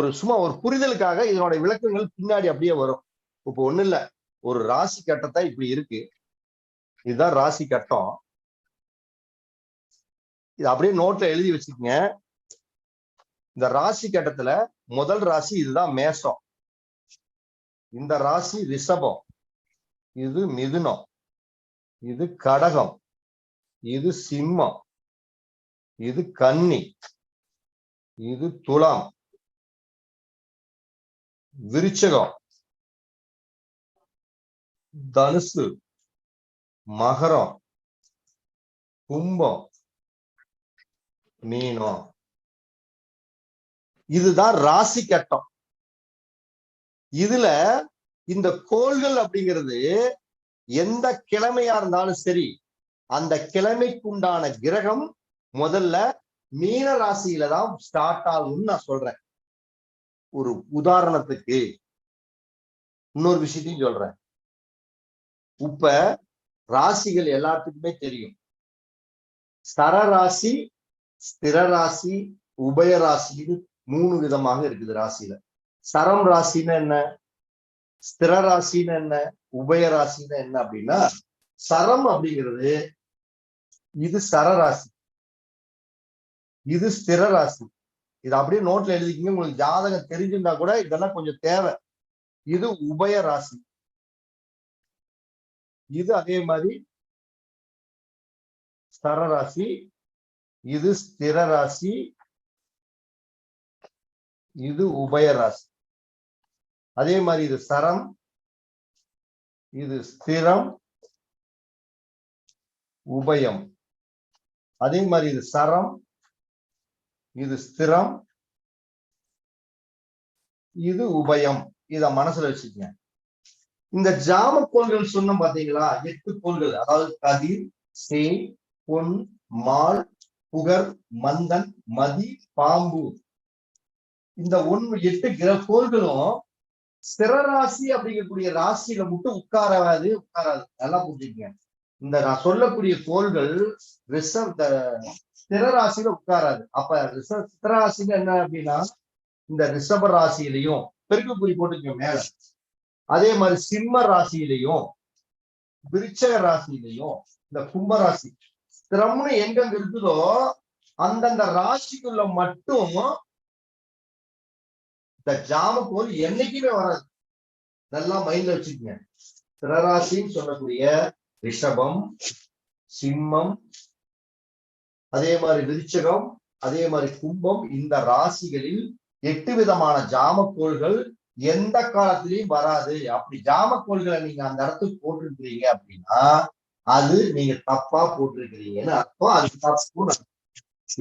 ஒரு சும்மா ஒரு புரிதலுக்காக இதனுடைய விளக்கங்கள் பின்னாடி அப்படியே வரும். இப்போ ஒண்ணு இல்ல. ஒரு ராசி கட்டத்தை இப்படி இருக்கு. இதுதான் ராசி கட்டம். இது அப்படியே நோட்ல எழுதி வச்சுக்கங்க. இந்த ராசி கட்டத்துல முதல் ராசி இதுதான் மேஷம். இந்த ராசி ரிஷபம். இது மிதுனம். இது கடகம். இது சிம்மம். இது கன்னி. இது துலாம். விருச்சகம். தனுசு மகரம் கும்பம் மீனம். இதுதான் ராசி கட்டம். இதுல இந்த கோள்கள் அப்படிங்கிறது எந்த கிழமையா இருந்தாலும் சரி அந்த கிழமைக்குண்டான கிரகம் முதல்ல மீன ராசியில தான் ஸ்டார்ட் ஆகும்னு நான் சொல்றேன். ஒரு உதாரணத்துக்கு இன்னொரு விஷயத்தையும் சொல்றேன். இப்ப ராசிகள் எல்லாத்துக்குமே தெரியும். ஸ்தர ராசி உபயராசின்னு மூணு விதமாக இருக்குது ராசியில. சரம் ராசின்னு என்ன? ஸ்திர ராசின்னு என்ன? உபயராசின்னு என்ன அப்படின்னா சரம் அப்படிங்கிறது இது சரராசி இது ஸ்திர ராசி. இது அப்படியே நோட்ல எழுதிக்கிங்க. உங்களுக்கு ஜாதகம் தெரிஞ்சிருந்தா கூட இதெல்லாம் கொஞ்சம் தேவை. இது உபய ராசி. இது அதே மாதிரி சரராசி இது ஸ்திர ராசி. இது உபய ராசி. அதே மாதிரி இது சரம். இது ஸ்திரம். உபயம். அதே மாதிரி இது சரம். இது ஸ்திரம் இது உபயம். இத மனசுல வச்சுக்கங்க. இந்த ஜாம கோள்கள் சொன்னோம் பாத்தீங்களா? எட்டு கோள்கள். அதாவது கதிர் சே பொன் மால் புகர் மந்தன் மதி பாம்பு. இந்த ஒன்று எட்டு கிர கோள்களும் சிறராசி அப்படிங்கக்கூடிய ராசியில மட்டும் உட்காராது உட்காராது. நல்லா புரிஞ்சுக்கங்க. இந்த நான் சொல்லக்கூடிய கோள்கள் ரிசர்வ் ஸ்திர ராசியில உட்காராது. அப்ப ரிசர்வ் சித்திர ராசின்னு என்ன அப்படின்னா இந்த ரிஷப ராசியிலையும் பெருக்கு குறி போட்டுக்க மேல. அதே மாதிரி சிம்ம ராசியிலையும் விருச்சக ராசியிலையும் இந்த கும்ப ராசி ஸ்திரம்னு எங்கெங்க இருக்குதோ அந்தந்த ராசிக்குள்ள மட்டும் இந்த ஜாமக்கோல் என்னைக்குமே வராது. நல்லா மைண்ட்ல வச்சுக்கோங்க. திரராசின்னு சொல்லக்கூடிய ரிஷபம் சிம்மம் அதே மாதிரி விருச்சகம் அதே மாதிரி கும்பம் இந்த ராசிகளில் எட்டு விதமான ஜாமக்கோள்கள் எந்த காலத்திலையும் வராது. அப்படி ஜாமக்கோள்களை நீங்க அந்த இடத்துக்கு போட்டிருக்கிறீங்க அப்படின்னா அது நீங்க தப்பா போட்டிருக்கிறீங்கன்னு அர்த்தம். அது தப்பு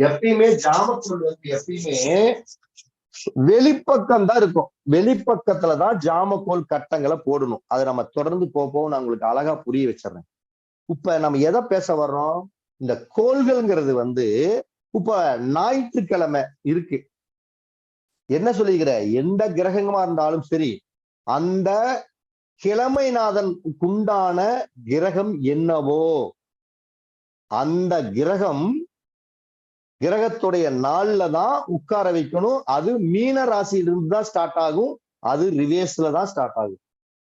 எப்பயுமே ஜாமக்கோள் வந்து எப்பயுமே வெளிப்பக்கம் தான் இருக்கும். வெளிப்பக்கத்துலதான் ஜாமக்கோல் கட்டங்களை போடணும். அதை நம்ம தொடர்ந்து போப்போம் நான் உங்களுக்கு அழகா புரிய வச்சிடறேன். இப்ப நம்ம எதை பேச வர்றோம்? இந்த கோள்கள்ங்கிறது வந்து இப்ப ஞாயிற்றுக்கிழமை இருக்கு. என்ன எந்த கிரகமா இருந்தாலும் சரி அந்த கிழமைநாதன் உண்டான கிரகம் என்னவோ அந்த கிரகம் கிரகத்துடைய நாள்ல தான் உட்கார வைக்கணும். அது மீன ராசியிலிருந்து தான் ஸ்டார்ட் ஆகும். அது ரிவேர்ஸ்ல தான் ஸ்டார்ட் ஆகும்.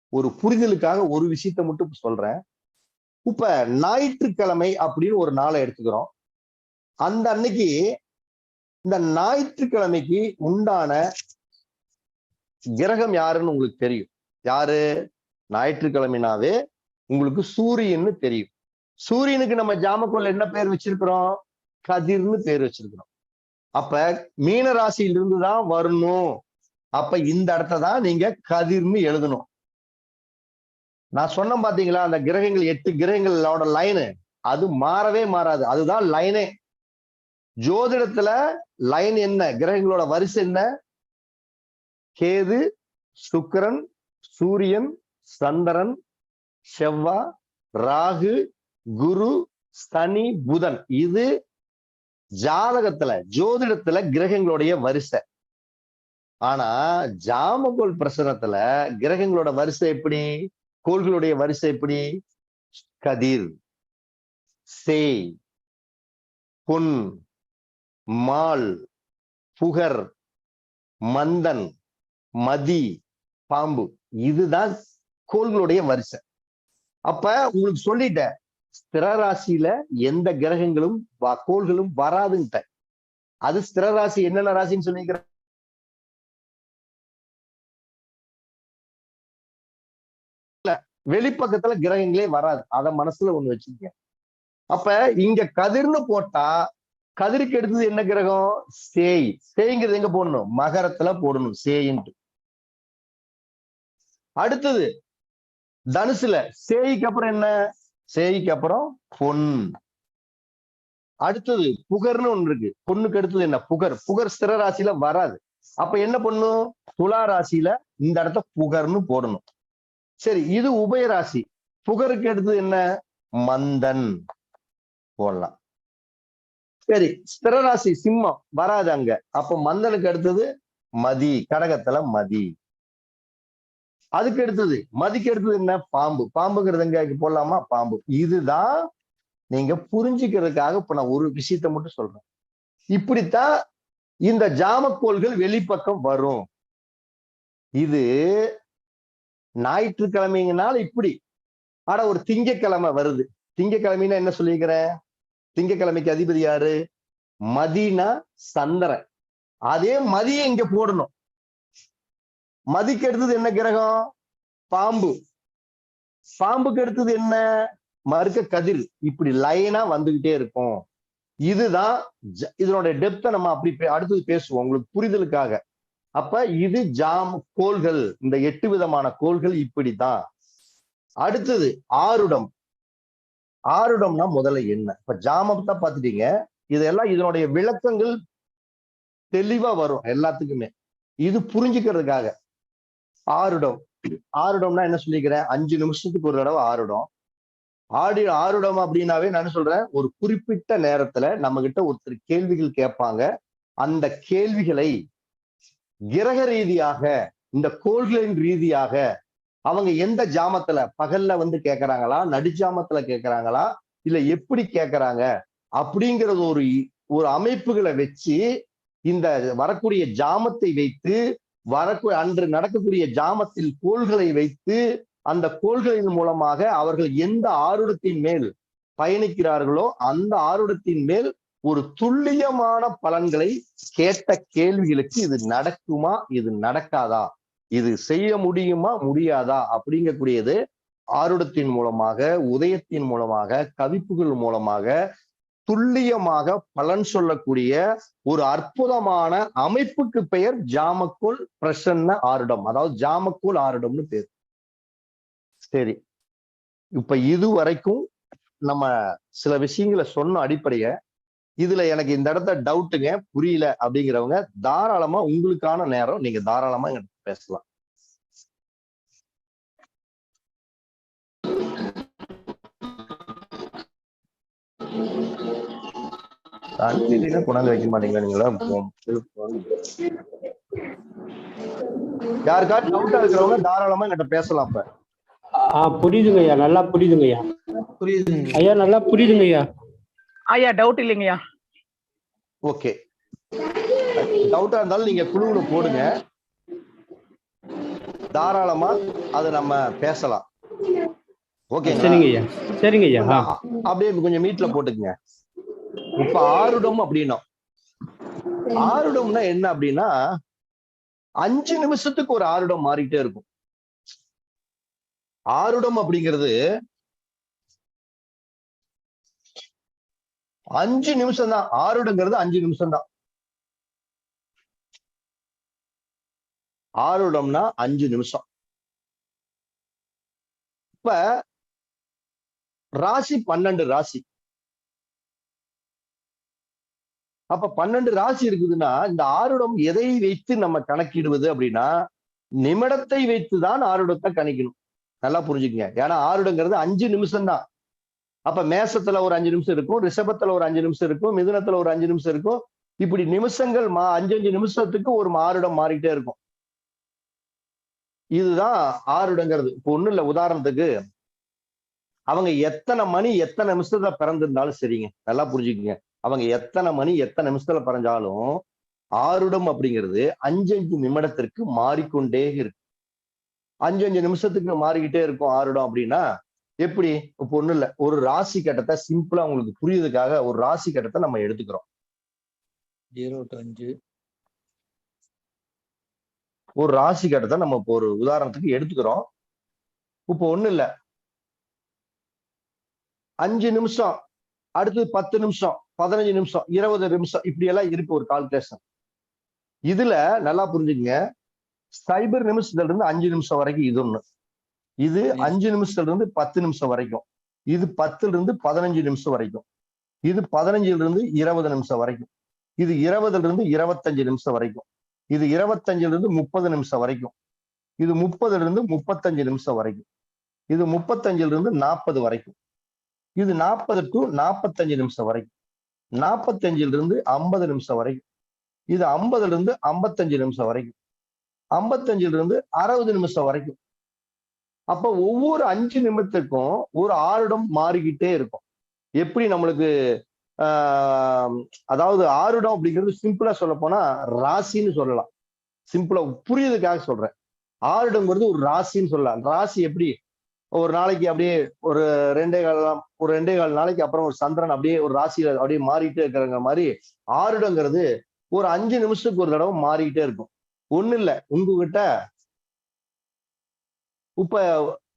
ஒரு புரிதலுக்காக ஒரு விஷயத்த மட்டும் சொல்றேன். இப்ப ஞாயிற்றுக்கிழமை அப்படின்னு ஒரு நாளை எடுத்துக்கிறோம். அந்த அன்னைக்கு இந்த ஞாயிற்றுக்கிழமைக்கு உண்டான கிரகம் யாருன்னு உங்களுக்கு தெரியும். யாரு? ஞாயிற்றுக்கிழமைனாவே உங்களுக்கு சூரியன்னு தெரியும். சூரியனுக்கு நம்ம ஜாமக்கோல் என்ன பேர் வச்சிருக்கிறோம்? கதிர்னு பேர் வச்சிருக்கிறோம். அப்ப மீன ராசியிலிருந்து தான் வரணும். அப்ப இந்த இடத்த தான் நீங்க கதிர்னு எழுதணும். நான் சொன்ன பாத்தீங்களா அந்த கிரகங்கள் எட்டு கிரகங்களோட லைனு அது மாறவே மாறாது. அதுதான் லைனே ஜோதிடத்துல லைன் என்ன? கிரகங்களோட வரிசை என்ன? கேது சுக்கரன் சூரியன் சந்திரன் செவ்வா ராகு குரு சனி புதன். இது ஜாதகத்துல ஜோதிடத்துல கிரகங்களுடைய வரிசை. ஆனா ஜாமகோல் பிரசனத்துல கிரகங்களோட வரிசை எப்படி? கோள்களுடைய வரிசை எப்படி? கதிர் சே பொன் மால் புகர் மந்தன் மதி பாம்பு. இதுதான் கோள்களுடைய வரிசை. அப்ப உங்களுக்கு சொல்லிட்டேன் ஸ்திர ராசியில எந்த கிரகங்களும் வ- கோள்களும் வராதுன்ட்ட. அது ஸ்திர ராசி என்னென்ன ராசின்னு சொல்லிக்கிற வெளிப்பக்கத்துல கிரகங்களே வராது. அத மனசுல ஒண்ணு வச்சுக்க அப்ப இங்க கதிர்னு போட்டா கதிருக்கு எடுத்தது என்ன கிரகம்? சேய். சேய்ங்கிறது எங்க போடணும்? மகரத்துல போடணும். சேயின்ட்டு. அடுத்தது தனுசுல. சேய்க்கு அப்புறம் என்ன? சேய்க்கு அப்புறம் பொன். அடுத்தது புகர்னு ஒன்று இருக்கு. பொண்ணுக்கு அடுத்தது என்ன? புகர். புகர் ஸ்திர ராசியில வராது. அப்ப என்ன பண்ணும்? துலா ராசியில இந்த இடத்த புகர்னு போடணும். சரி இது உபய ராசி. புகருக்கு அடுத்தது என்ன? மந்தன். போடலாம். சரி ஸ்திர ராசி சிம்மம் வராது அங்க. அப்ப மந்தனுக்கு அடுத்தது மதி கடகத்துல மதி. அதுக்கு அடுத்தது மதிக்கு எடுத்தது என்ன? பாம்பு. பாம்புங்கிறது எங்க போடலாமா? பாம்பு. இதுதான் நீங்க புரிஞ்சுக்கிறதுக்காக இப்ப நான் ஒரு விஷயத்த மட்டும் சொல்றேன். இப்படித்தான் இந்த ஜாமக்கோள்கள் வெளிப்பக்கம் வரும். இது ஞாயிற்றுக்கிழமைங்கனால இப்படி. ஆனா ஒரு திங்கக்கிழமை வருது. திங்கக்கிழமைன்னா என்ன சொல்லிக்கிறேன் திங்கக்கிழமைக்கு அதிபதி யாரு? மதினா சந்திரன். அதே மதியை இங்க போடணும். மதிக்கு எடுத்தது என்ன கிரகம்? பாம்பு. பாம்புக்கு எடுத்தது என்ன? மறுக்க கதிர். இப்படி லைனா வந்துகிட்டே இருக்கும். இதுதான் ஜ- இதனுடைய டெப்த நம்ம அப்படி அடுத்தது பேசுவோம் உங்களுக்கு புரிதலுக்காக. அப்ப இது ஜாம் கோள்கள் இந்த எட்டு விதமான கோள்கள் இப்படித்தான். அடுத்தது ஆருடம். ஆருடம்னா முதல்ல என்ன? இப்ப ஜாமத்தான் பாத்துட்டீங்க இதெல்லாம் இதனுடைய விளக்கங்கள் தெளிவா வரும் எல்லாத்துக்குமே. இது புரிஞ்சுக்கிறதுக்காக. ஆறுடம். ஆறுடம்னா என்ன சொல்லிக்கிறேன்? அஞ்சு நிமிஷத்துக்கு ஒரு தடவை ஆறுடம். ஆடி ஆறுடம் அப்படின்னாவே நான் சொல்றேன்? ஒரு குறிப்பிட்ட நேரத்துல நம்ம கிட்ட ஒருத்தர் கேள்விகள் கேட்பாங்க. அந்த கேள்விகளை கிரக ரீதியாக இந்த கோள்களின் ரீதியாக அவங்க எந்த ஜாமத்துல பகல்ல வந்து கேட்கறாங்களா நடுஜாமத்துல கேட்கறாங்களா இல்ல எப்படி கேக்குறாங்க? அப்படிங்கறது ஒரு ஒரு அமைப்புகளை வச்சு இந்த வரக்கூடிய ஜாமத்தை வைத்து வரக்கு அன்று நடக்கக்கூடிய ஜாமத்தில் கோள்களை வைத்து அந்த கோள்களின் மூலமாக அவர்கள் எந்த ஆருடத்தின் மேல் பயணிக்கிறார்களோ அந்த ஆருடத்தின் மேல் ஒரு துல்லியமான பலன்களை கேட்ட கேள்விகளுக்கு இது நடக்குமா இது நடக்காதா இது செய்ய முடியுமா முடியாதா அப்படிங்கக்கூடியது ஆருடத்தின் மூலமாக உதயத்தின் மூலமாக கவிப்புகள் மூலமாக துல்லியமாக பலன் சொல்லக்கூடிய ஒரு அற்புதமான அமைப்புக்கு பெயர் ஜாமக்கோல் பிரசன்ன ஆருடம். அதாவது ஜாமக்கோல் ஆருடம்னு பேர். சரி. இப்ப இது வரைக்கும் நம்ம சில விஷயங்களை சொன்ன அடிப்படைய இதுல எனக்கு இந்த இடத்த டவுட்டுங்க புரியல அப்படிங்கிறவங்க தாராளமா உங்களுக்கான நேரம் நீங்க தாராளமா எங்கிட்ட பேசலாம். கொண்டாந்து வைக்க மாட்டீங்களா நீங்களா? யாருக்காவது டவுட்டா இருக்கிறவங்க தாராளமா என்கிட்ட பேசலாம் இப்ப ஆ புரியுதுங்க ஐயா. நல்லா புரியுதுங்க ஐயா. புரியுதுங்க. ஐயா நல்லா புரியுதுங்க ஐயா. ஐயா டவுட் இல்லைங்கய்யா ஓகே. டவுட்டா இருந்தாலும் நீங்க குழுவுல போடுங்க. தாராளமா அதை நம்ம பேசலாம். ஓகேங்களா? சரிங்க ஐயா. சரிங்க ஐயா. அப்படியே கொஞ்சம் மீட்ல போட்டுக்குங்க. இப்ப ஆருடம் அப்படின்னா. ஆருடம்னா என்ன அப்படின்னா அஞ்சு நிமிஷத்துக்கு ஒரு ஆருடம் மாறிட்டே இருக்கும். ஆருடம் அப்படிங்கிறது அஞ்சு நிமிஷம் தான் ஆருடங்கிறது அஞ்சு நிமிஷம் தான் ஆருடம்னா அஞ்சு நிமிஷம். இப்ப ராசி பன்னெண்டு ராசி. அப்ப பன்னெண்டு ராசி இருக்குதுன்னா இந்த ஆருடம் எதை வைத்து நம்ம கணக்கிடுவது அப்படின்னா நிமிடத்தை வைத்துதான் ஆருடத்தை கணிக்கணும். நல்லா புரிஞ்சுக்கங்க. ஏன்னா ஆருடங்கிறது அஞ்சு நிமிஷம் தான் அப்ப மேசத்துல ஒரு அஞ்சு நிமிஷம் இருக்கும் ரிஷபத்துல ஒரு அஞ்சு நிமிஷம் இருக்கும் மிதுனத்துல ஒரு அஞ்சு நிமிஷம் இருக்கும். இப்படி நிமிஷங்கள் மா அஞ்சு அஞ்சு நிமிஷத்துக்கு ஒரு ஆருடம் மாறிட்டே இருக்கும். இதுதான் ஆருடங்கிறது. இப்போ ஒண்ணும் இல்ல உதாரணத்துக்கு அவங்க எத்தனை மணி எத்தனை நிமிஷத்துல பிறந்திருந்தாலும் சரிங்க. நல்லா புரிஞ்சுக்குங்க. அவங்க எத்தனை மணி எத்தனை நிமிஷத்துல பிறந்தாலும் ஆருடம் அப்படிங்கிறது அஞ்சு அஞ்சு நிமிடத்திற்கு மாறிக்கொண்டே இருக்கு. அஞ்சு அஞ்சு நிமிஷத்துக்கு மாறிக்கிட்டே இருக்கும் ஆருடம் அப்படின்னா எப்படி? இப்போ ஒண்ணும் இல்ல. ஒரு ராசி கட்டத்தை சிம்பிளா உங்களுக்கு புரியுறதுக்காக ஒரு ராசி கட்டத்தை நம்ம எடுத்துக்கிறோம். ஜீரோ டு அஞ்சு. ஒரு ராசி கட்டத்தை நம்ம இப்போ ஒரு உதாரணத்துக்கு எடுத்துக்கிறோம். இப்போ ஒண்ணு இல்ல. அஞ்சு நிமிஷம் அடுத்து பத்து நிமிஷம். பதினஞ்சு நிமிஷம் இருபது நிமிஷம் இப்படி எல்லாம் இருக்கு ஒரு கால்குலேஷன் இதுல நல்லா புரிஞ்சுக்கங்க. சைபர் நிமிஷத்துல இருந்து அஞ்சு நிமிஷம் வரைக்கும் இது ஒண்ணு. இது அஞ்சு நிமிஷத்துல இருந்து பத்து நிமிஷம் வரைக்கும். இது பத்துல இருந்து பதினஞ்சு நிமிஷம் வரைக்கும். இது பதினஞ்சுல இருந்து இருபது நிமிஷம் வரைக்கும். இது இருபதுல இருந்து இருபத்தஞ்சு நிமிஷம் வரைக்கும். இது இருபத்தஞ்சுல இருந்து முப்பது நிமிஷம் வரைக்கும். இது முப்பதுல இருந்து முப்பத்தஞ்சு நிமிஷம் வரைக்கும். இது முப்பத்தஞ்சுல இருந்து நாற்பது வரைக்கும். இது நாற்பது டு நாற்பத்தஞ்சு நிமிஷம் வரைக்கும். நாற்பத்தஞ்சுல இருந்து ஐம்பது நிமிஷம் வரைக்கும். இது ஐம்பதுல இருந்து ஐம்பத்தஞ்சு நிமிஷம் வரைக்கும். ஐம்பத்தஞ்சுல இருந்து அறுபது நிமிஷம் வரைக்கும். அப்ப ஒவ்வொரு அஞ்சு நிமிடத்துக்கும் ஒரு ஆருடம் மாறிக்கிட்டே இருக்கும். எப்படி நம்மளுக்கு ஆஹ் அதாவது ஆருடம் அப்படிங்கிறது சிம்பிளா சொல்ல போனா ராசின்னு சொல்லலாம். சிம்பிளா புரியுதுக்காக சொல்றேன். ஆருடங்கிறது ஒரு ராசின்னு சொல்லலாம். ராசி எப்படி? ஒரு நாளைக்கு அப்படியே ஒரு ரெண்டே கால் ஒரு ரெண்டே கால் நாளைக்கு அப்புறம் ஒரு சந்திரன் அப்படியே ஒரு ராசியில அப்படியே மாறிட்டே இருக்கிறங்க மாதிரி ஆருடங்கிறது ஒரு அஞ்சு நிமிஷத்துக்கு ஒரு தடவை மாறிக்கிட்டே இருக்கும். ஒண்ணு இல்ல உங்ககிட்ட இப்ப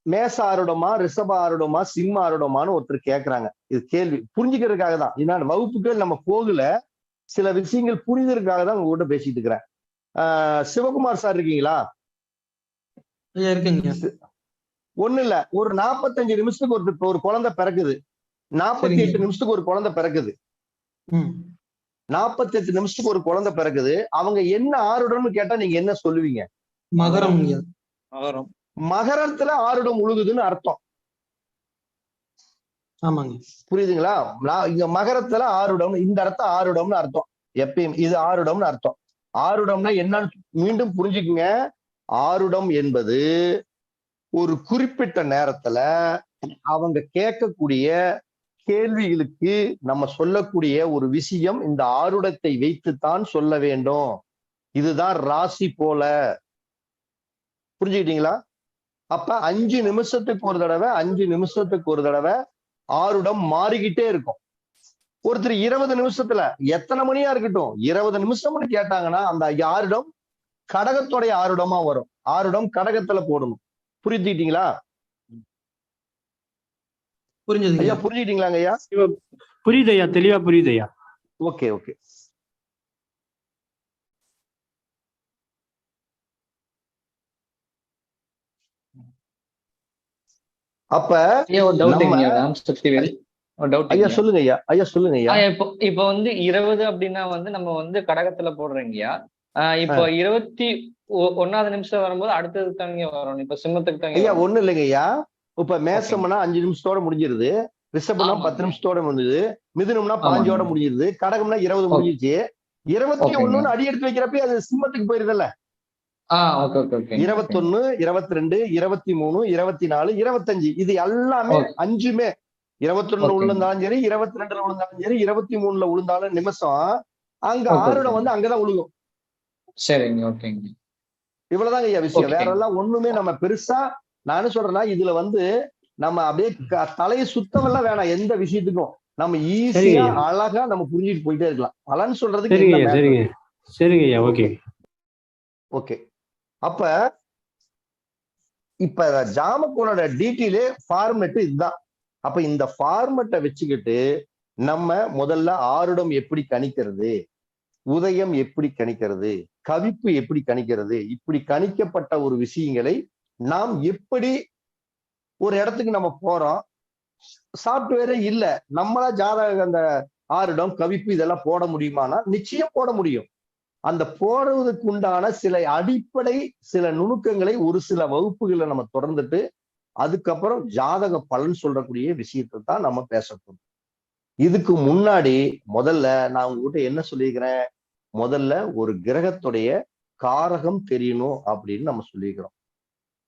மேச ஆருடமா ரிஷப ஆருடமா சிம்ம ஆருடமான்னு ஒருத்தர் கேக்குறாங்க. இது கேள்வி. புரிஞ்சுக்கிறதுக்காக தான். இதனால வகுப்புகள் நம்ம போகல. சில விஷயங்கள் புரிதலுக்காக தான் உங்ககிட்ட பேசிட்டு இருக்கிறேன். ஆஹ் சிவகுமார் சார் இருக்கீங்களா? ஒண்ணு இல்ல ஒரு நாற்பத்தஞ்சு நிமிஷத்துக்கு ஒரு ஒரு குழந்தை பிறக்குது. நாற்பத்தி. எட்டு நிமிஷத்துக்கு ஒரு குழந்தை பிறக்குது. நாற்பத்தி எட்டு நிமிஷத்துக்கு ஒரு குழந்தை பிறக்குது. அவங்க என்ன ஆருடம்னு கேட்டா நீங்க என்ன சொல்லுவீங்க? மகரம் மகரம். மகரத்துல ஆருடம் உழுகுதுன்னு அர்த்தம். ஆமாங்க. புரியுதுங்களா? இங்க மகரத்துல ஆருடம் இந்த இடத்த ஆருடம்னு அர்த்தம். எப்பயும் இது ஆருடம்னு அர்த்தம். ஆருடம்னா என்னன்னு மீண்டும் புரிஞ்சுக்குங்க. ஆருடம் என்பது ஒரு குறிப்பிட்ட நேரத்துல அவங்க கேட்கக்கூடிய கேள்விகளுக்கு நம்ம சொல்லக்கூடிய ஒரு விஷயம் இந்த ஆருடத்தை வைத்துத்தான் சொல்ல வேண்டும். இதுதான் ராசி போல. புரிஞ்சுக்கிட்டீங்களா? அப்ப அஞ்சு நிமிஷத்துக்கு ஒரு தடவை அஞ்சு நிமிஷத்துக்கு ஒரு தடவை ஆருடம் மாறிக்கிட்டே இருக்கும். ஒருத்தர் இருபது நிமிஷத்துல எத்தனை மணியா இருக்கட்டும் இருபது நிமிஷம்னு கேட்டாங்கன்னா அந்த ஆருடம் கடகத்துடைய ஆருடமா வரும். ஆருடம் கடகத்துல போடணும். புரிஞ்சுக்கிட்டீங்களா? புரிஞ்சதுங்க. ஐயா புரிஞ்சுக்கிட்டீங்களாங்க ஐயா? புரியுது ஐயா தெளிவா புரியுது ஐயா ஓகே ஓகே. அப்ப ஐயா ஒரு டவுட்டுங்க நம்ம- ஐயா ராம் சக்திவேல் ஒரு டவுட் ஐயா சொல்லுங்க ஐயா ஐயா சொல்லுங்க ஐயா. இப்போ இப்போ வந்து இருபது அப்படின்னா வந்து நம்ம வந்து கடகத்துல போடுறீங்கய்யா ஆஹ் இப்போ இருபத்தி ஒ- ஒண்ணாவது நிமிஷம் வரும்போது அடுத்தது தாங்க வரும் இப்ப சிம்மத்துக்கு தாங்க ஐயா வரணும். ஒண்ணு இல்லைங்க ஐயா இப்ப மேசம்னா அஞ்சு நிமிஷத்தோட முடிஞ்சிருது ரிஷபம்னா. பத்து நிமிஷத்தோட முடிஞ்சுது மிதுனம்னா பாஞ்சோட. முடிஞ்சிருது கடகம்னா இருபது. முடிஞ்சிச்சு இருபத்தி. ஒண்ணுன்னு அடி எடுத்து வைக்கிறப்ப அது சிம்மத்துக்கு போயிருதுல்ல இருபத்தொன்னு இருபத்தி ரெண்டு இருபத்தி மூணு இருபத்தி நாலு இருபத்தஞ்சு இது எல்லாமே. அஞ்சுமே இருபத்தொன்னு. விழுந்தாலும் சரி இருபத்தி ரெண்டுல விழுந்தாலும் சரி இருபத்தி மூணுல விழுந்தாலும் நிமிஷம் அங்க ஓகே. வந்து அங்கதான் விழுகும் சரிங்க ஓகேங்க இவ்வளவுதாங்க ஐயா விஷயம். வேற எல்லாம் ஒண்ணுமே நம்ம பெருசா நானும் சொல்றேன்னா இதுல வந்து நம்ம அப்படியே தலையை சுத்தமெல்லாம் வேணாம் எந்த விஷயத்துக்கும். நம்ம ஈஸியா. அழகா நம்ம புரிஞ்சுட்டு போயிட்டே இருக்கலாம். பலன் சொல்றதுக்கு சரிங்க? சரிங்க. சரிங்க ஐயா ஓகே ஓகே அப்ப இப்ப ஜாமக்கோனோட டீட்டெயிலே ஃபார்மெட் இதுதான். அப்ப இந்த ஃபார்மெட்டை வச்சுக்கிட்டு நம்ம முதல்ல ஆருடம் எப்படி கணிக்கிறது? உதயம் எப்படி கணிக்கிறது? கவிப்பு எப்படி கணிக்கிறது? இப்படி கணிக்கப்பட்ட ஒரு விஷயங்களை நாம் எப்படி ஒரு இடத்துக்கு நம்ம போறோம்? சாப்ட்வேரே இல்ல. நம்மளா ஜாதக அந்த ஆரிடம் கவிப்பு இதெல்லாம் போட முடியுமானா? நிச்சயம் போட முடியும். அந்த போடுவதற்கு உண்டான சில அடிப்படை சில நுணுக்கங்களை ஒரு சில வகுப்புகளை நம்ம தொடர்ந்துட்டு அதுக்கப்புறம் ஜாதக பலன் சொல்லக்கூடிய விஷயத்தை தான் நம்ம பேசப்போம் இதுக்கு முன்னாடி முதல்ல நான் உங்ககிட்ட என்ன சொல்லியிருக்கிறேன்? முதல்ல ஒரு கிரகத்துடைய காரகம் தெரியணும் அப்படின்னு நம்ம சொல்லிக்கிறோம்.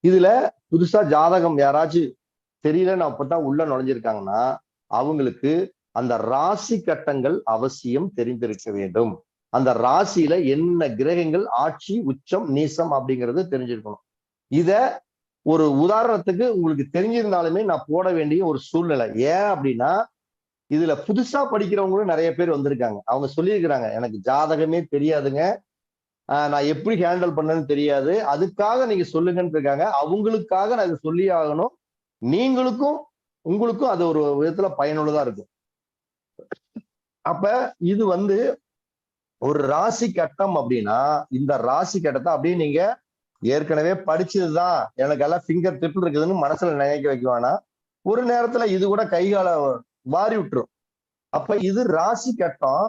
இதுல புதுசா ஜாதகம் யாராச்சும் தெரியல நான் உள்ள நுழைஞ்சிருக்காங்கன்னா அவங்களுக்கு அந்த ராசி கட்டங்கள் அவசியம் தெரிந்திருக்க வேண்டும். அந்த ராசியில என்ன கிரகங்கள் ஆட்சி உச்சம் நீசம் அப்படிங்கறது தெரிஞ்சிருக்கணும். இத ஒரு உதாரணத்துக்கு உங்களுக்கு தெரிஞ்சிருந்தாலுமே நான் போட வேண்டிய ஒரு சூழ்நிலை. ஏன் அப்படின்னா இதுல புதுசா படிக்கிறவங்களும் நிறைய பேர் வந்திருக்காங்க. அவங்க சொல்லியிருக்கிறாங்க எனக்கு ஜாதகமே தெரியாதுங்க. ஆஹ் நான் எப்படி ஹேண்டில் பண்ணேன்னு தெரியாது. அதுக்காக நீங்க சொல்லுங்கன்னு இருக்காங்க. அவங்களுக்காக நான் இதை சொல்லி ஆகணும். நீங்களுக்கும் உங்களுக்கும் அது ஒரு விதத்துல பயனுள்ளதா இருக்கும். அப்ப இது வந்து ஒரு ராசி கட்டம் அப்படின்னா இந்த ராசி கட்டத்தை அப்படியே நீங்க ஏற்கனவே படிச்சதுதான். எனக்கு எல்லாம் ஃபிங்கர் டிப் இருக்குதுன்னு மனசுல நினைக்க வைக்க வேணாம். ஒரு நேரத்துல இது கூட கைகால வாரி விட்டுரும். அப்ப இது ராசி கட்டம்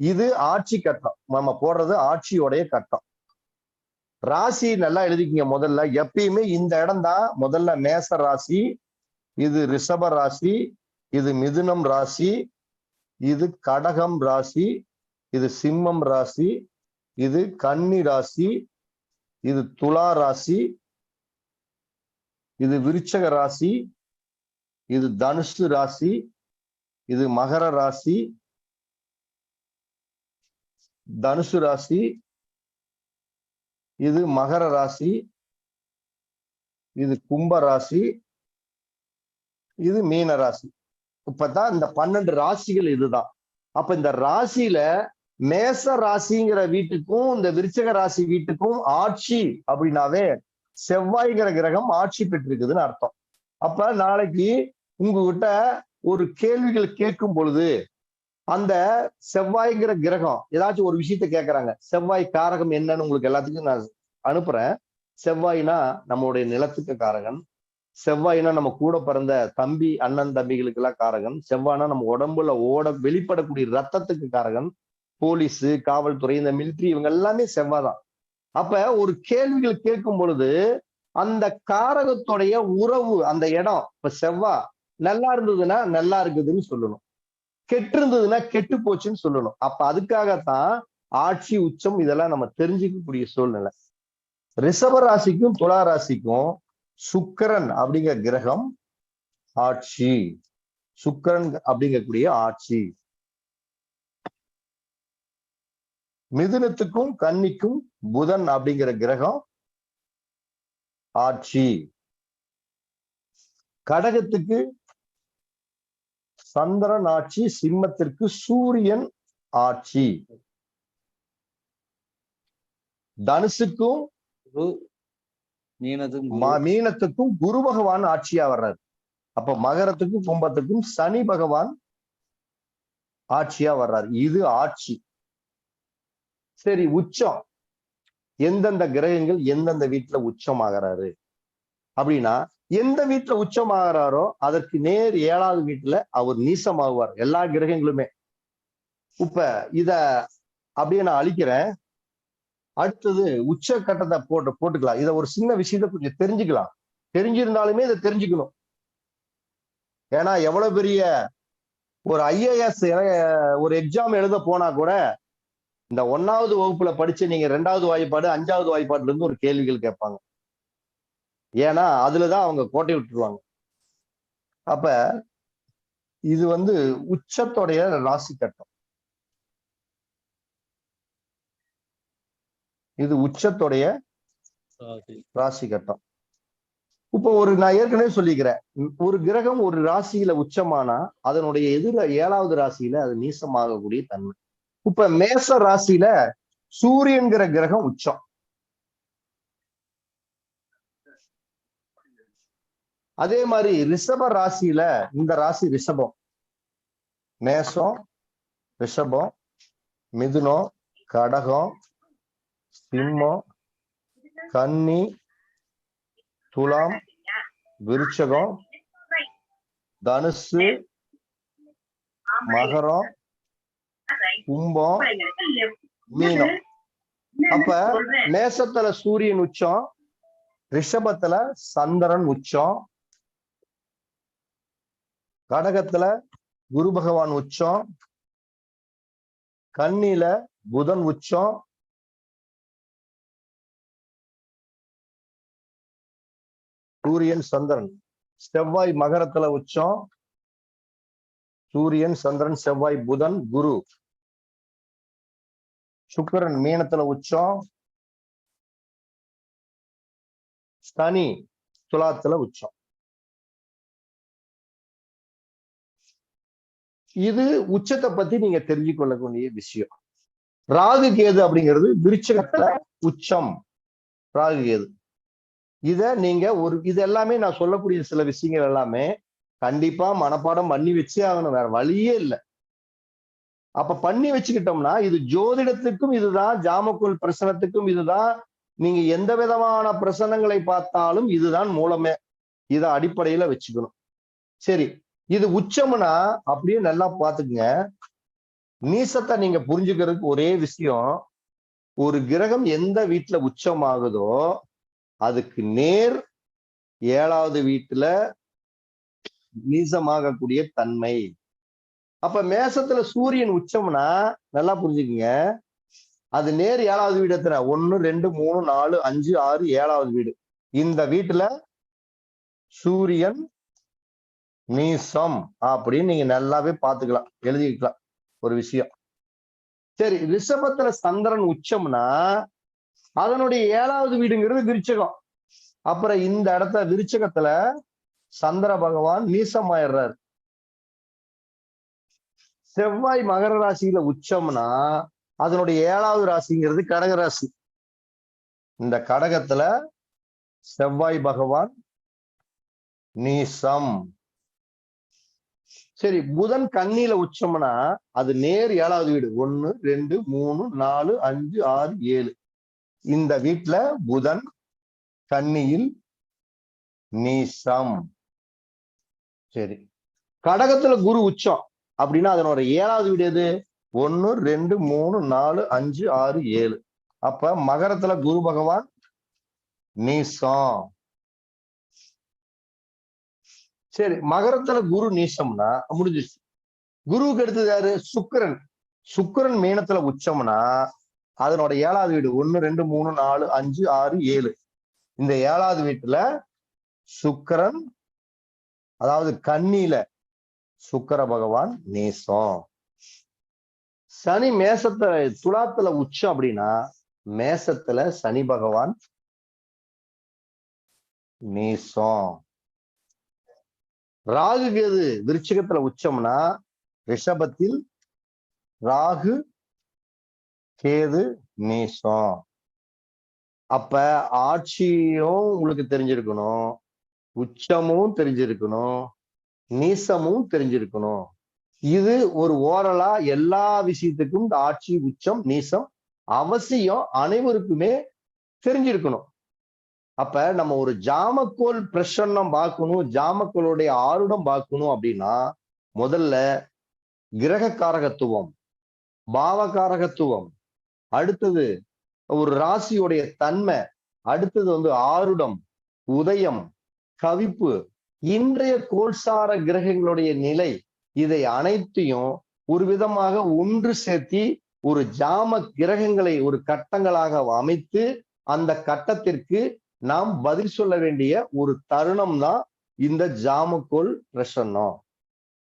இது ஆட்சி கட்டம். நம்ம போடுறது ஆட்சியோடைய கட்டம். ராசி நல்லா எழுதிக்கிங்க முதல்ல. எப்பயுமே இந்த இடம் தான் முதல்ல மேச ராசி இது ரிஷப ராசி இது மிதுனம் ராசி இது கடகம் ராசி இது சிம்மம் ராசி இது கன்னி ராசி இது துலா ராசி இது விருச்சக ராசி இது தனுசு ராசி இது மகர ராசி தனுசு ராசி இது மகர ராசி இது கும்ப ராசி இது மீன ராசி. இப்பதான் இந்த பன்னெண்டு ராசிகள் இதுதான். அப்ப இந்த ராசியில மேச ராசிங்கிற வீட்டுக்கும் இந்த விருச்சக ராசி வீட்டுக்கும் ஆட்சி அப்படின்னாவே செவ்வாய்ங்கிற கிரகம் ஆட்சி பெற்றிருக்குதுன்னு அர்த்தம். அப்ப நாளைக்கு உங்ககிட்ட ஒரு கேள்விகள் கேட்கும் பொழுது அந்த செவ்வாய்ங்கிற கிரகம் ஏதாச்சும் ஒரு விஷயத்த கேட்கறாங்க செவ்வாய் காரகம் என்னன்னு உங்களுக்கு எல்லாத்துக்கும் நான் அனுப்புறேன். செவ்வாய்னா நம்மளுடைய நிலத்துக்கு காரகன். செவ்வாய்னா நம்ம கூட பிறந்த தம்பி அண்ணன் தம்பிகளுக்கு எல்லாம் காரகன். செவ்வாய்னா நம்ம உடம்புல ஓட வெளிப்படக்கூடிய ரத்தத்துக்கு காரகன். போலீஸ் காவல்துறை இந்த மிலிட்ரி இவங்க எல்லாமே செவ்வாய் தான். அப்ப ஒரு கேள்விகள் கேட்கும் பொழுது அந்த காரகத்துடைய உறவு அந்த இடம் இப்ப செவ்வாய் நல்லா இருந்ததுன்னா நல்லா இருக்குதுன்னு சொல்லணும். கெட்டு இருந்ததுன்னா கெட்டு போச்சுன்னு சொல்லணும். அப்ப அதுக்காகத்தான் ஆட்சி உச்சம் இதெல்லாம் நம்ம தெரிஞ்சுக்கக்கூடிய சூழ்நிலை. ரிஷப ராசிக்கும் துலா ராசிக்கும் சுக்கரன் அப்படிங்கிற கிரகம் ஆட்சி. சுக்கிரன் அப்படிங்கக்கூடிய ஆட்சி. மிதுனத்துக்கும் கன்னிக்கும் புதன் அப்படிங்கிற கிரகம் ஆட்சி. கடகத்துக்கு சந்திரன் ஆட்சி சிம்மத்திற்கு சூரியன் ஆட்சி. தனுசுக்கும் மீனத்துக்கும் குரு பகவான் ஆட்சியா வர்றாரு. அப்ப மகரத்துக்கும் கும்பத்துக்கும் சனி பகவான் ஆட்சியா வர்றாரு. இது ஆட்சி. சரி உச்சம். எந்தெந்த கிரகங்கள் எந்தெந்த வீட்டுல உச்சமாகறாரு? அப்படின்னா எந்த வீட்டுல உச்சமாகறாரோ அதற்கு நேர் ஏழாவது வீட்டுல அவர் நீசமாகுவார். எல்லா கிரகங்களுமே. இப்ப இத அப்படியே நான் அழிக்கிறேன். அடுத்தது உச்ச கட்டத்தை போட்டு போட்டுக்கலாம். இத ஒரு சின்ன விஷயத்த கொஞ்சம் தெரிஞ்சுக்கலாம். தெரிஞ்சிருந்தாலுமே இதை தெரிஞ்சுக்கணும். ஏன்னா எவ்வளவு பெரிய ஒரு ஐஏஎஸ் ஒரு எக்ஸாம் எழுத போனா கூட இந்த ஒன்னாவது வகுப்புல படிச்சு நீங்க ரெண்டாவது வாய்ப்பாடு அஞ்சாவது வாய்ப்பாடுல இருந்து ஒரு கேள்விகள் கேட்பாங்க. ஏன்னா அதுலதான் அவங்க கோட்டை விட்டுருவாங்க. அப்ப இது வந்து உச்சத்தோடைய ராசி கட்டம். இது உச்சத்தோடைய ராசி. கட்டம். இப்போ ஒரு நான் ஏற்கனவே சொல்லிக்கிறேன். ஒரு கிரகம் ஒரு ராசியில உச்சமானா அதனுடைய எதிர ஏழாவது ராசியில அது நீசமாகக்கூடிய தன்மை. இப்ப மேச ராசியில சூரியன்கிற கிரகம் உச்சம். அதே மாதிரி ரிஷப ராசியில இந்த ராசி ரிஷபம். மேசம் ரிஷபம் மிதுனம் கடகம் சிம்மம் கன்னி துலாம் விருச்சகம் தனுசு மகரம் கும்பம் மீனம். அப்ப மேசத்துல சூரியன் உச்சம் ரிஷபத்துல சந்திரன் உச்சம் கடகத்துல குரு பகவான் உச்சம் கன்னில புதன் உச்சம் சூரியன் சந்திரன். செவ்வாய் மகரத்துல உச்சம் சூரியன் சந்திரன் செவ்வாய் புதன் குரு. சுக்கிரன் மீனத்துல உச்சம் சனி துலாத்துல உச்சம். இது உச்சத்தை பத்தி நீங்க தெரிஞ்சு கொள்ளக்கூடிய விஷயம். ராகு கேது அப்படிங்கிறது விருச்சகத்துல உச்சம். ராகு கேது. இத நீங்க ஒரு இது எல்லாமே நான் சொல்லக்கூடிய சில விஷயங்கள் எல்லாமே கண்டிப்பா மனப்பாடம் பண்ணி வச்சே ஆகணும். வேற வழியே இல்லை. அப்ப பண்ணி வச்சுக்கிட்டோம்னா இது ஜோதிடத்துக்கும் இதுதான் ஜாமக்கோல் பிரசனத்துக்கும் இதுதான். நீங்க எந்த விதமான பிரசனங்களை பார்த்தாலும் இதுதான் மூலமே. இத அடிப்படையில வச்சுக்கணும். சரி. இது உச்சம்னா அப்படியே நல்லா பாத்துக்குங்க நீசத்தை நீங்க புரிஞ்சுக்கிறதுக்கு ஒரே விஷயம் ஒரு கிரகம் எந்த வீட்டுல உச்சமாகுதோ அதுக்கு நேர் ஏழாவது வீட்டுல நீசமாகக்கூடிய தன்மை. அப்ப மேசத்துல சூரியன் உச்சம்னா நல்லா புரிஞ்சுக்குங்க. அது நேர் ஏழாவது வீடு எத்தனை? ஒன்னு ரெண்டு மூணு நாலு அஞ்சு ஆறு ஏழாவது வீடு. இந்த வீட்டுல சூரியன் நீசம் அப்படின்னு நீங்க நல்லாவே பாத்துக்கலாம் எழுதிக்கலாம் ஒரு விஷயம். சரி ரிஷபத்துல சந்திரன் உச்சம்னா அதனுடைய ஏழாவது வீடுங்கிறது விருச்சகம். அப்புறம் இந்த இடத்த விருச்சகத்துல சந்திர பகவான் நீசமாயிடுறாரு செவ்வாய் மகர ராசியில உச்சம்னா அதனுடைய ஏழாவது ராசிங்கிறது கடக ராசி. இந்த கடகத்துல செவ்வாய் பகவான் நீசம் சரி புதன் கன்னியில உச்சம்னா அது நேர் ஏழாவது வீடு. ஒன்னு ரெண்டு மூணு நாலு அஞ்சு ஆறு ஏழு. இந்த வீட்டுல புதன் கன்னியில் நீசம். சரி. கடகத்துல குரு உச்சம் அப்படின்னா அதனோட ஏழாவது வீடு எது? ஒன்னு ரெண்டு மூணு நாலு அஞ்சு ஆறு ஏழு. அப்ப மகரத்துல குரு பகவான் நீசம். சரி மகரத்துல குரு நீசம்னா முடிஞ்சிச்சு குருவுக்கு எடுத்தது யாரு? சுக்கிரன். சுக்கிரன் மீனத்துல உச்சம்னா அதனோட ஏழாவது வீடு ஒன்னு ரெண்டு மூணு நாலு அஞ்சு ஆறு ஏழு. இந்த ஏழாவது வீட்டுல சுக்கிரன் அதாவது கன்னியில சுக்கர பகவான் நேசம். சனி மேசத்துல துலாத்துல உச்சம் அப்படின்னா மேசத்துல சனி பகவான் நேசம். ராகு கேது விருச்சிகத்துல உச்சம்னா ரிஷபத்தில் ராகு கேது மேஷம். அப்ப ஆட்சியும் உங்களுக்கு தெரிஞ்சிருக்கணும் உச்சமும் தெரிஞ்சிருக்கணும் நீசமும் தெரிஞ்சிருக்கணும். இது ஒரு ஓரலா எல்லா விஷயத்துக்கும் இந்த ஆட்சி உச்சம் நீசம் அவசியம் அனைவருக்குமே தெரிஞ்சிருக்கணும். அப்ப நம்ம ஒரு ஜாமக்கோல் பிரசன்னம் பார்க்கணும் ஜாமக்கோளுடைய ஆருடம் பார்க்கணும் அப்படின்னா முதல்ல கிரக காரகத்துவம் பாவகாரகத்துவம் அடுத்தது ஒரு ராசியுடைய தன்மை அடுத்தது வந்து ஆருடம் உதயம் கவிப்பு இன்றைய கோல்சார கிரகங்களுடைய நிலை இதை அனைத்தையும் ஒரு விதமாக ஒன்று சேர்த்தி ஒரு ஜாம கிரகங்களை ஒரு கட்டங்களாக அமைத்து அந்த கட்டத்திற்கு நாம் பதில் சொல்ல வேண்டிய ஒரு தருணம் தான் இந்த ஜாமக்கோல் பிரசன்னம்.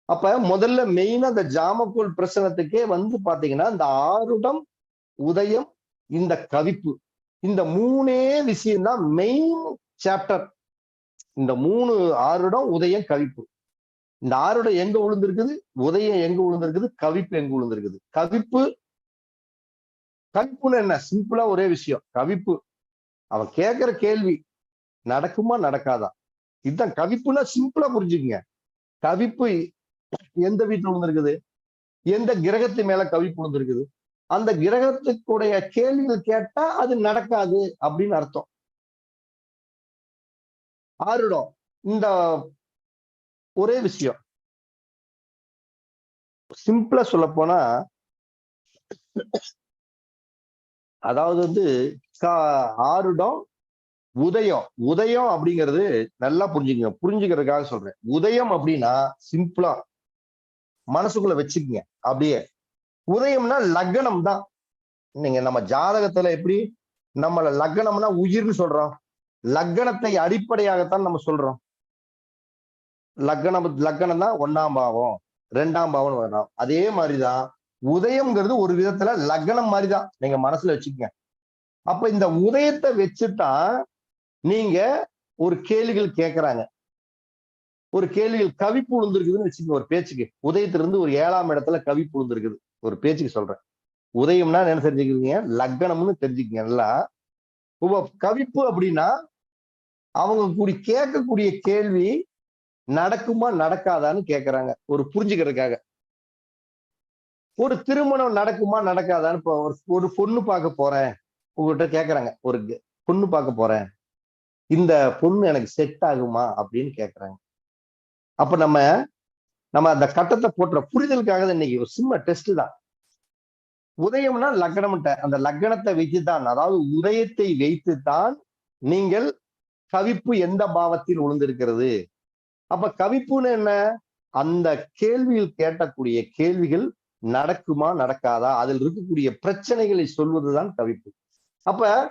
அப்ப முதல்ல மெயினா இந்த ஜாமக்கோல் பிரசனத்துக்கே வந்து பாத்தீங்கன்னா இந்த ஆருடம் உதயம் இந்த கவிப்பு இந்த மூணே விஷயம்தான் மெயின் சாப்டர் இந்த மூணு ஆருடம் உதயம் கவிப்பு. இந்த ஆருடம் எங்க விழுந்திருக்குது உதயம் எங்க விழுந்திருக்குது கவிப்பு எங்க விழுந்திருக்குது கவிப்பு கவிப்புன்னு என்ன? சிம்பிளா ஒரே விஷயம். கவிப்பு அவன் கேட்கிற கேள்வி நடக்குமா நடக்காதா? இதுதான் கவிப்புனா சிம்பிளா புரிஞ்சுக்கங்க. கவிப்பு எந்த வீட்டுல விழுந்திருக்குது எந்த கிரகத்து மேல கவிப்பு விழுந்திருக்குது அந்த கிரகத்துக்குடைய கேள்விகள் கேட்டா அது நடக்காது அப்படின்னு அர்த்தம். ஆறுடம் இந்த ஒரே விஷயம். சிம்பிளா சொல்ல போனா அதாவது வந்து கா- ஆருடம் உதயம். உதயம் அப்படிங்கிறது நல்லா புரிஞ்சுக்கங்க. புரிஞ்சுக்கிறதுக்காக சொல்றேன். உதயம் அப்படின்னா சிம்பிளா மனசுக்குள்ள வச்சுக்கங்க. அப்படியே. உதயம்னா லக்னம் தான் நீங்க நம்ம ஜாதகத்துல எப்படி நம்மள லக்னம்னா உயிர்னு சொல்றோம். லக்னத்தை அடிப்படையாகத்தான் நம்ம சொல்றோம். லக்னம் லக்னம் தான் ஒன்னாம் பாவம் ரெண்டாம் பாவம் வரும் அதே மாதிரிதான் உதயம்ங்கிறது ஒரு விதத்துல லக்னம் மாதிரிதான். நீங்க மனசுல வச்சுக்கங்க. அப்ப இந்த உதயத்தை வச்சுதான் நீங்க ஒரு கேள்விகள் கேட்கறாங்க ஒரு கேள்விகள் கவிப்பு புழுந்திருக்குதுன்னு வச்சுக்கோங்க ஒரு பேச்சுக்கு. உதயத்திலிருந்து ஒரு ஏழாம் இடத்துல கவிப்பு புழுந்திருக்குது. ஒரு பேச்சுக்கு சொல்றேன். உதயம்னா என்ன தெரிஞ்சுக்கிறீங்க? லக்னம்னு தெரிஞ்சுக்கங்க எல்லாம் இப்போ கவிப்பு அப்படின்னா அவங்க கூடி கேட்கக்கூடிய கேள்வி நடக்குமா நடக்காதான்னு கேட்கறாங்க ஒரு புரிஞ்சுக்கிறதுக்காக. ஒரு திருமணம் நடக்குமா நடக்காதான்னு ஒரு பொண்ணு பார்க்க போறேன். உங்ககிட்ட கேக்குறாங்க. ஒரு பொண்ணு பார்க்க போறேன். இந்த பொண்ணு எனக்கு செட் ஆகுமா? அப்படின்னு கேக்குறாங்க. அப்ப நம்ம நம்ம அந்த கட்டத்தை போட்டுற புரிதலுக்காக தான் இன்னைக்கு ஒரு சிம்ம டெஸ்ட் தான். உதயம்னா லக்னம்ட்ட அந்த லக்னத்தை வைத்துதான் அதாவது உதயத்தை வைத்து தான் நீங்கள் கவிப்பு எந்த பாவத்தில் உழுந்திருக்கிறது அப்ப கவிப்புன்னு என்ன? அந்த கேள்வியில் கேட்டக்கூடிய கேள்விகள் நடக்குமா நடக்காதா? அதில் இருக்கக்கூடிய பிரச்சனைகளை சொல்வதுதான் கவிப்பு. அப்ப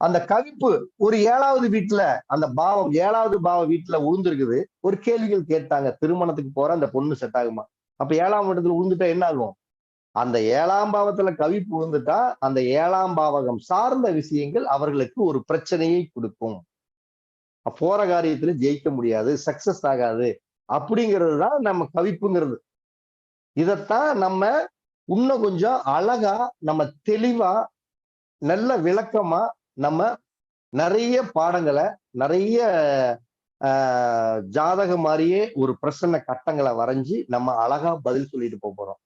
அந்த கவிப்பு ஒரு ஏழாவது வீட்டுல அந்த பாவம் ஏழாவது பாவ வீட்டுல உளுந்திருக்குது ஒரு கேள்விகள் கேட்டாங்க. திருமணத்துக்கு போற அந்த பொண்ணு செட் ஆகுமா? அப்ப ஏழாம் இடத்துல உளுந்துட்டா என்ன ஆகும்? அந்த ஏழாம் பாவத்துல கவிப்பு விழுந்துட்டா அந்த ஏழாம் பாவகம் சார்ந்த விஷயங்கள் அவர்களுக்கு ஒரு பிரச்சனையை கொடுக்கும். போற காரியத்துல ஜெயிக்க முடியாது சக்சஸ் ஆகாது. அப்படிங்கிறது தான் நம்ம கவிப்புங்கிறது. இதத்தான் நம்ம இன்னும் கொஞ்சம் அழகா நம்ம தெளிவா நல்ல விளக்கமா நம்ம நிறைய பாடங்களை நிறைய ஆஹ் ஜாதகம் மாதிரியே ஒரு பிரசன்ன கட்டங்களை வரைஞ்சி நம்ம அழகா பதில் சொல்லிட்டு போக போறோம்.